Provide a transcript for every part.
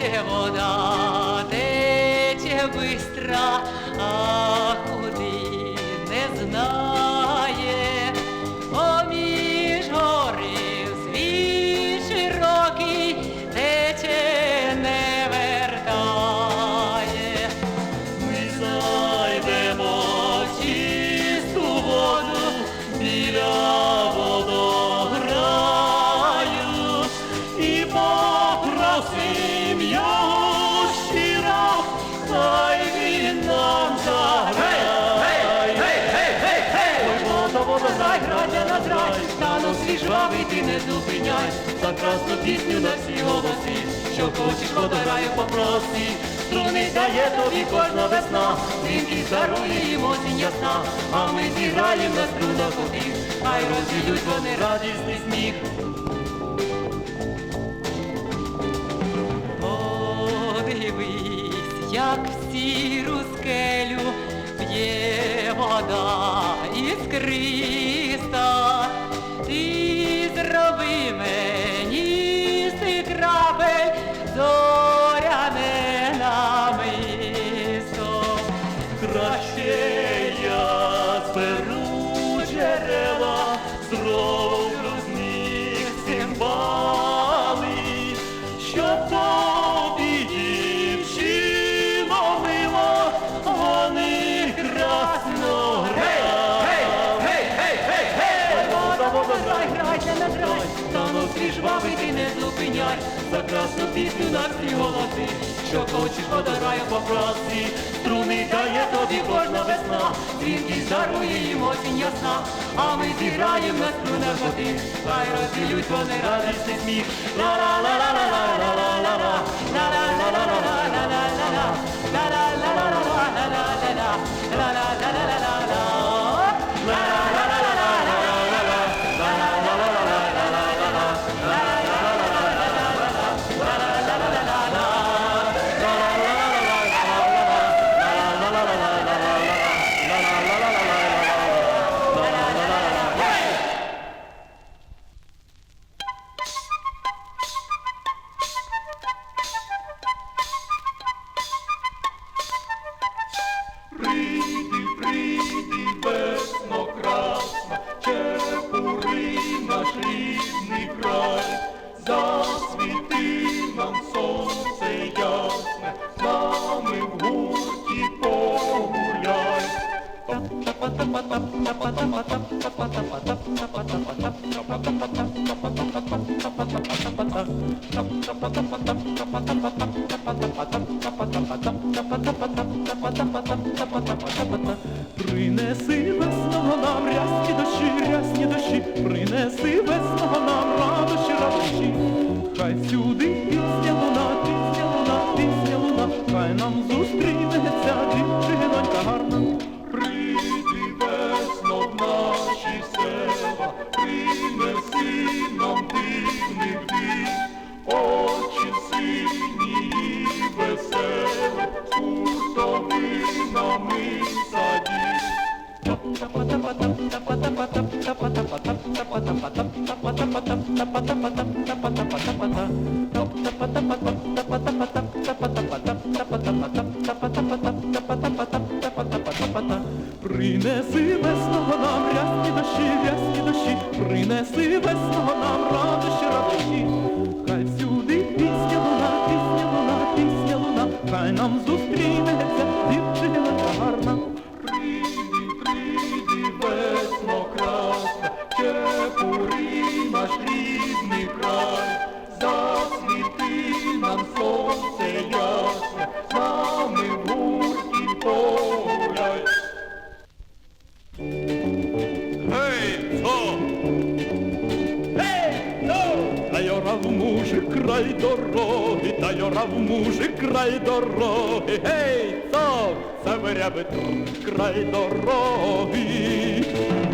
Тече вода, тече бистра, зупиняй, за красну пісню на всі голоси, що хочеш, подараю, попроси. Струни дає тобі кожна весна, дзвінки дарує їм ясна, а ми зіграєм на струнах один, хай розвідуть вони радісний сміх. Подивись, як в сіру скелю п'є вода іскриста. За красну пісню на всі голоси, що хочеш, подараю попроси, струни дає тобі кожна весна, дзвінки дарує їм осінь ясна, а ми зіграєм на струнах води, хай розділють вони радісний сміх. Ла-ла-ла-ла-ла-ла-ла-ла-ла, Принеси весного нам рясні дощі, рясні дощі, принеси весного нам Принеси весного нам рясні дощі, рясні дощі, принеси весного нам край дороги, гей, так, це верябетон, край дороги,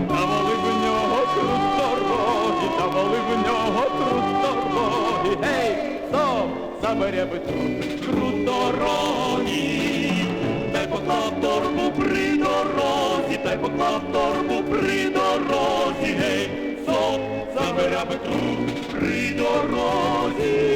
давали в нього труд дороги, давали в нього труд дороги, гей, сам, це верябетон, труд дороги, й поклав торбу при дорозі, та й поклав торбу при дорозі, гей, сам, це верябетон, при дорозі.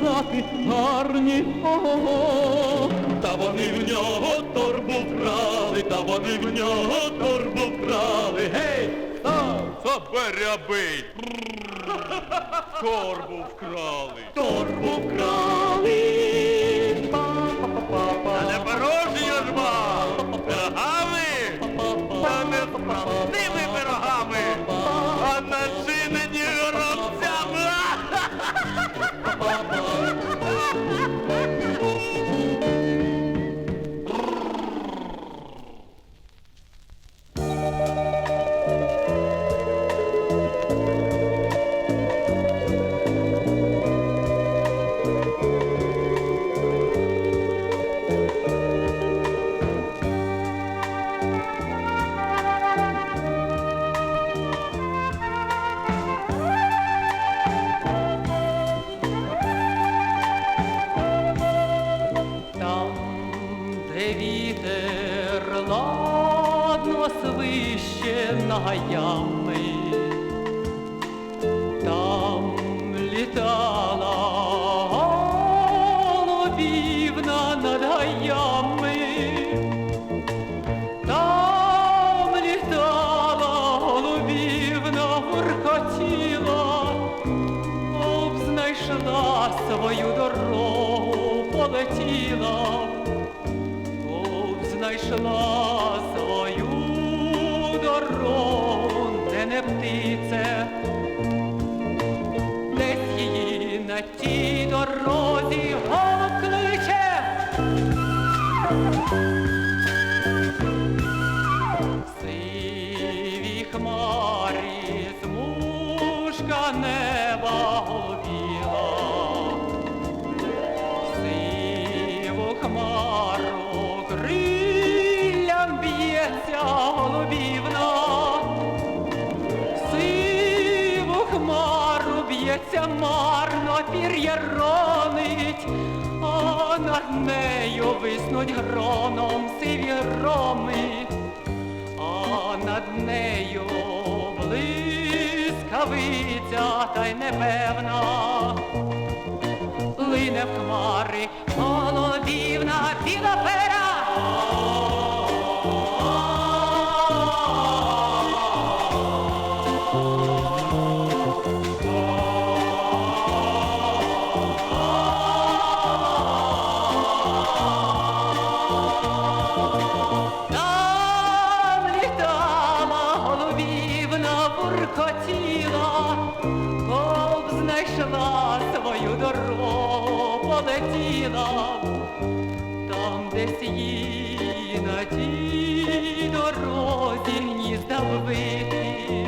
Казати, гарні, о-го-го. Та вони в нього торбу вкрали, та вони в нього торбу вкрали. Гей! Став! Заберябий! Торбу вкрали! Торбу вкрали! Та там літала голубівна, гуркотіла, обзнайшла свою дорогу, полетіла, Об б'ється марно, пір'я ронить, а над нею виснуть гроном сиві громи а над нею блискавиця та й непевна. Лине в хмари голубівна біла пера. Знайшла свою дорогу, полетіла, там десь її на тій дорозі гнізда вбити,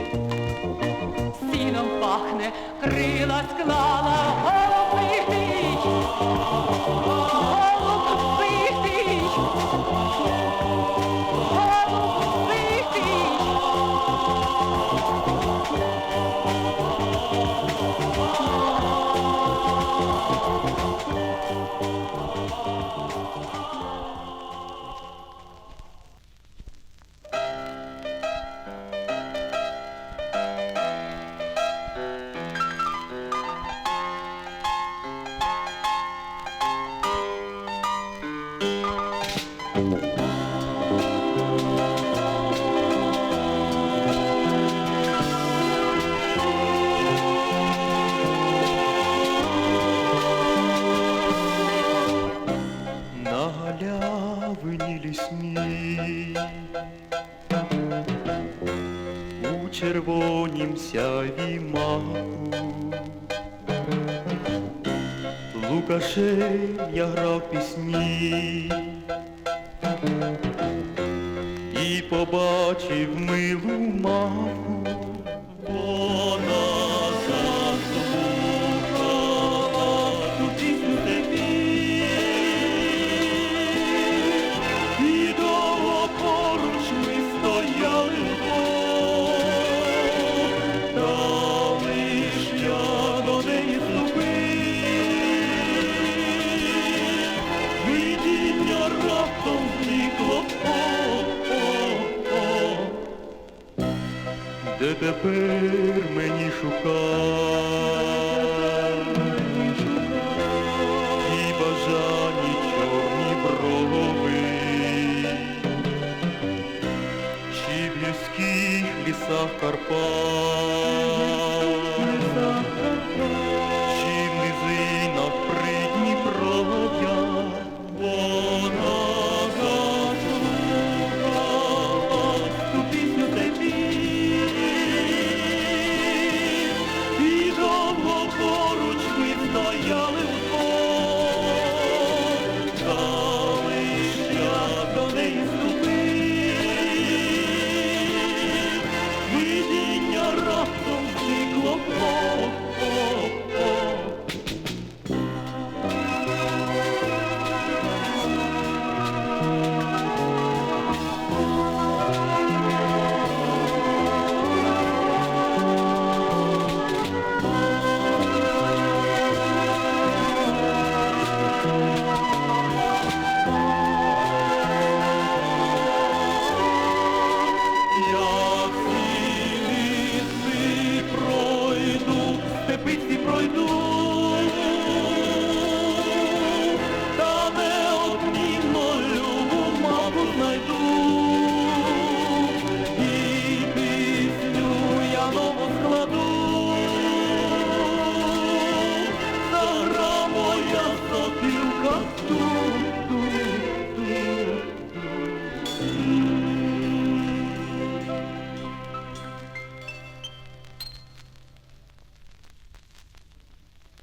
сіном пахне, крила склала, лісній у червонім сяві маку. Лукашем я грав пісні. І побачив милу мавку. раптом зникло. Де тепер мені шукати? І бажані чорні брови, чи в гірських лісах Карпат.